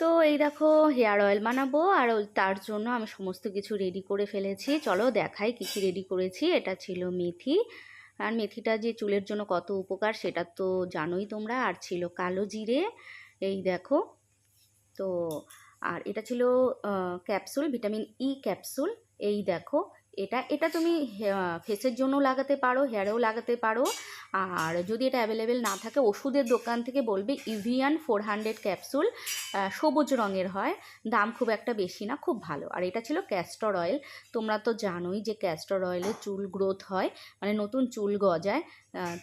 তো এই দেখো হেয়ার অয়েল বানাবো আর তার জন্য আমি সমস্ত কিছু রেডি করে ফেলেছি। চলো দেখাই কী কী রেডি করেছি। এটা ছিল মেথি। আর মেথিটা যে চুলের জন্য কত উপকার সেটা তো জানোই তোমরা। আর ছিল কালো জিরে, এই দেখো। তো আর এটা ছিল ক্যাপসুল ভিটামিন ই ক্যাপসুল এই দেখো। এটা এটা তুমি ফেসের জন্য লাগাতে পারো হেয়ারেও লাগাতে পারো। আর যদি এটা অ্যাভেলেবেল না থাকে, ওষুধের দোকান থেকে বলবে ইভিয়ান ফোর হান্ড্রেড ক্যাপসুল সবুজ রঙের হয়। দাম খুব একটা বেশি না, খুব ভালো। আর এটা ছিল ক্যাস্টর অয়েল তোমরা তো জানোই যে ক্যাস্টর অয়েলে চুল গ্রোথ হয় মানে নতুন চুল গজায়।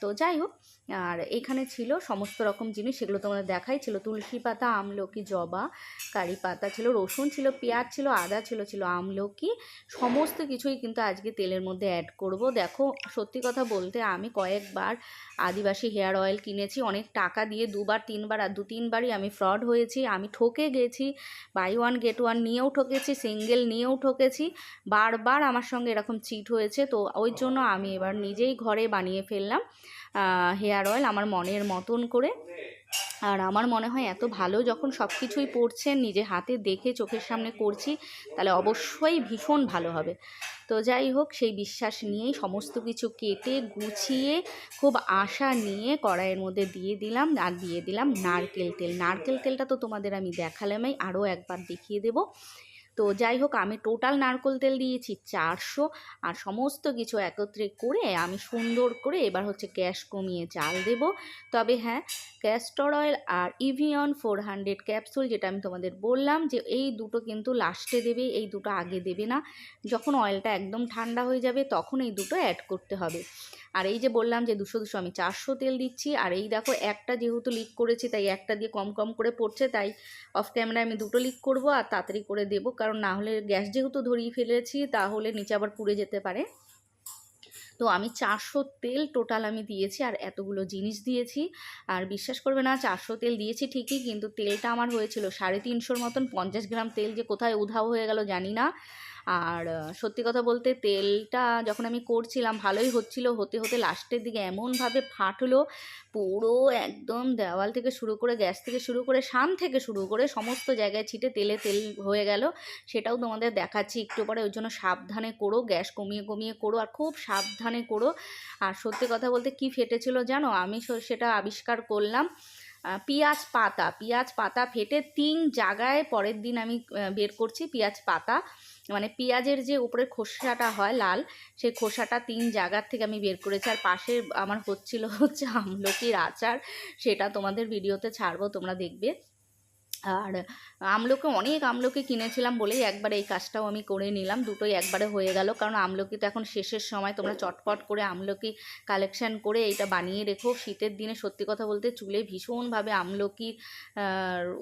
তো যাই হোক, আর এখানে ছিল সমস্ত রকম জিনিস, সেগুলো তোমাদের দেখাই। ছিল তুলসী পাতা, আমলকি, জবা, কারি পাতা ছিল, রসুন ছিল, পেঁয়াজ ছিল, আদা ছিল ছিল আমলকি। সমস্ত কিছুই কিন্তু আজকে তেলের মধ্যে অ্যাড করব। দেখো, সত্যি কথা বলতে আমি কয়েকবার আদিবাসী হেয়ার অয়েল কিনেছি। অনেক টাকা দিয়ে দুবার, তিনবার আর দু তিনবারই আমি ফ্রড হয়েছি। আমি ঠকে গেছি বাই ওয়ান গেট ওয়ান নিয়েও ঠকেছি সিঙ্গেল নিয়েও ঠকেছি। বারবার আমার সঙ্গে এরকম চিট হয়েছে। তো ওই জন্য আমি এবার নিজেই ঘরে বানিয়ে ফেললাম হেয়ার অয়েল আমার মনের মতন করে। আর আমার মনে হয় এত ভালো যখন সব কিছুই পড়ছেন নিজে হাতে দেখে চোখের সামনে করছি, তাহলে অবশ্যই ভীষণ ভালো হবে। তো যাই হোক, সেই বিশ্বাস নিয়েই সমস্ত কিছু কেটে, গুছিয়ে, খুব আশা নিয়ে কড়াইয়ের মধ্যে দিয়ে দিলাম আর দিয়ে দিলাম নারকেল তেল। নারকেল তেলটা তো তোমাদের আমি দেখালামই, আরও একবার দেখিয়ে দেবো। তো যাই হোক, আমি টোটাল নারকেল তেল দিয়েছি চারশো আর সমস্ত কিছু একত্রে করে আমি সুন্দর করে এবার হচ্ছে গ্যাস কমিয়ে চাল দেব। তবে হ্যাঁ ক্যাস্টর অয়েল আর ইভিয়ন ফোর হান্ড্রেড ক্যাপসুল যেটা আমি তোমাদের বললাম যে এই দুটো কিন্তু লাস্টে দেবে, এই দুটো আগে দেবে না। যখন অয়েলটা একদম ঠান্ডা হয়ে যাবে তখন এই দুটো অ্যাড করতে হবে। আর এই যে বললাম যে দুশো দুশো আমি চারশো তেল দিচ্ছি, আর এই দেখো একটা যেহেতু লিক করেছি, তাই একটা দিয়ে কম কম করে পড়ছে, তাই অফ ক্যামেরায় আমি দুটো লিক করব আর তাড়াতাড়ি করে দেবো, কারণ না হলে গ্যাস যেহেতু ধরিয়ে ফেলেছি, তাহলে নিচে আবার পুড়ে যেতে পারে। তো আমি চারশো তেল টোটাল আমি দিয়েছি আর এতগুলো জিনিস দিয়েছি। আর বিশ্বাস করবে না, চারশো তেল দিয়েছি ঠিকই, কিন্তু তেলটা আমার হয়েছিল সাড়ে তিনশোর মতন, পঞ্চাশ গ্রাম তেল যে কোথায় উধাও হয়ে গেল জানি না। আর সত্যি কথা বলতে তেলটা যখন আমি করছিলাম, ভালোই হচ্ছিল। হতে হতে লাস্টের দিকে এমনভাবে ফাটলো, পুরো একদম দেওয়াল থেকে শুরু করে, গ্যাস থেকে শুরু করে সাম থেকে শুরু করে সমস্ত জায়গায় ছিটে তেলে তেল হয়ে গেল। সেটাও তোমাদের দেখাচ্ছি একটু পরে, ওই জন্য সাবধানে করো, গ্যাস কমিয়ে কমিয়ে করো আর খুব সাবধানে করো। আর সত্যি কথা বলতে কি ফেটেছিল জানো? আমি সেটা আবিষ্কার করলাম। পেঁয়াজ পাতা। পেঁয়াজ পাতা ফেটে তিন জায়গায় পরের দিন আমি বের করছি পেঁয়াজ পাতা। মানে পেঁয়াজের যে উপরের খোসাটা হয় লাল, সেই খোসাটা তিন জায়গার থেকে আমি বের করেছি। আর পাশে আমার হচ্ছিল হচ্ছে আমলকির আচার, সেটা তোমাদের ভিডিওতে ছাড়বো, তোমরা দেখবে। আর আমলকি অনেক আমলকি কিনেছিলাম বলেই একবারে এই কাজটাও আমি করে নিলাম দুটোই একবারে হয়ে গেল। কারণ আমলকি তো এখন শেষের সময় তোমরা চটপট করে আমলকি কালেকশন করে এইটা বানিয়ে রেখো। শীতের দিনে সত্যি কথা বলতে চুলে ভীষণভাবে আমলকির আহ,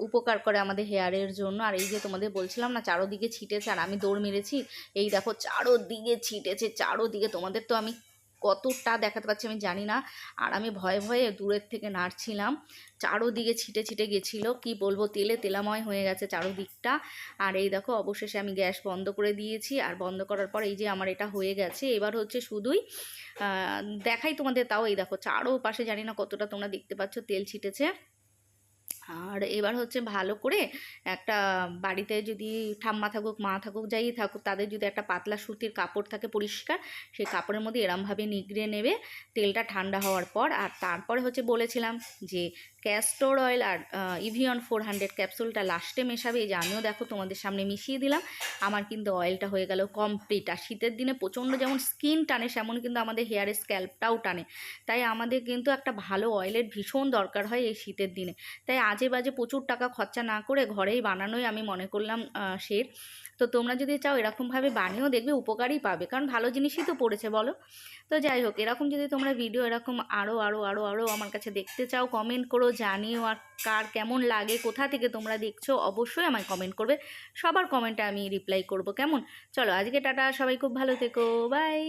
উপকার করে আমাদের হেয়ারের জন্য। আর এই যে তোমাদের বলছিলাম না চারোদিকে ছিটেছে আর আমি দৌড় মেরেছি এই দেখো চারোদিকে ছিটেছে চারোদিকে তোমাদের তো আমি কতটা দেখাতে পারছি আমি জানি না। আর আমি ভয়ে ভয়ে দূরের থেকে নাড়ছিলাম। চারোদিকে ছিটে ছিটে গেছিল, কি বলব, তেলে তেলাময় হয়ে গেছে চারোদিকটা। আর এই দেখো, অবশেষে আমি গ্যাস বন্ধ করে দিয়েছি। আর বন্ধ করার পর এই যে আমার এটা হয়ে গেছে। এবার হচ্ছে শুধুই দেখাই তোমাদের তাও এই দেখো চারো পাশে জানি না কতটা তোমরা দেখতে পাচ্ছ, তেল ছিটেছে। আর এবার হচ্ছে ভালো করে একটা বাড়িতে যদি ঠাম্মা থাকুক, মা থাকুক, যাই থাকুক, তাদের যদি একটা পাতলা সুতির কাপড় থাকে পরিষ্কার, সেই কাপড়ের মধ্যে এরমভাবে নিগড়ে নেবে, তেলটা ঠান্ডা হওয়ার পর। আর তারপরে হচ্ছে বলেছিলাম যে ক্যাস্টর অয়েল আর ইভিয়ন ফোর হান্ড্রেড ক্যাপসুলটা লাস্টে মেশাবে। এই যে আমিও দেখো তোমাদের সামনে মিশিয়ে দিলাম। আমার কিন্তু অয়েলটা হয়ে গেল কমপ্লিট আর শীতের দিনে প্রচণ্ড যেমন স্কিন টানে, সেমন কিন্তু আমাদের হেয়ারের স্ক্যাল্পটাও টানে। তাই আমাদের কিন্তু একটা ভালো অয়েলের ভীষণ দরকার হয় এই শীতের দিনে। তাই আজে বাজে প্রচুর টাকা খরচা না করে ঘরেই বানানোই আমি মনে করলাম শের তো তোমরা যদি চাও এরকমভাবে বানিয়েও দেখবে, উপকারই পাবে। কারণ ভালো জিনিসই তো পড়েছে, বলো। তো যাই হোক, এরকম যদি তোমরা ভিডিও এরকম আরও আরও আরও আরও আমার কাছে দেখতে চাও কমেন্ট করো, জানিও আর কার কেমন লাগে, কোথা থেকে তোমরা দেখছ, অবশ্যই আমায় কমেন্ট করবে। সবার কমেন্টে আমি রিপ্লাই করব, কেমন? চলো, আজকে টাটা, সবাই খুব ভালো থেকো বাই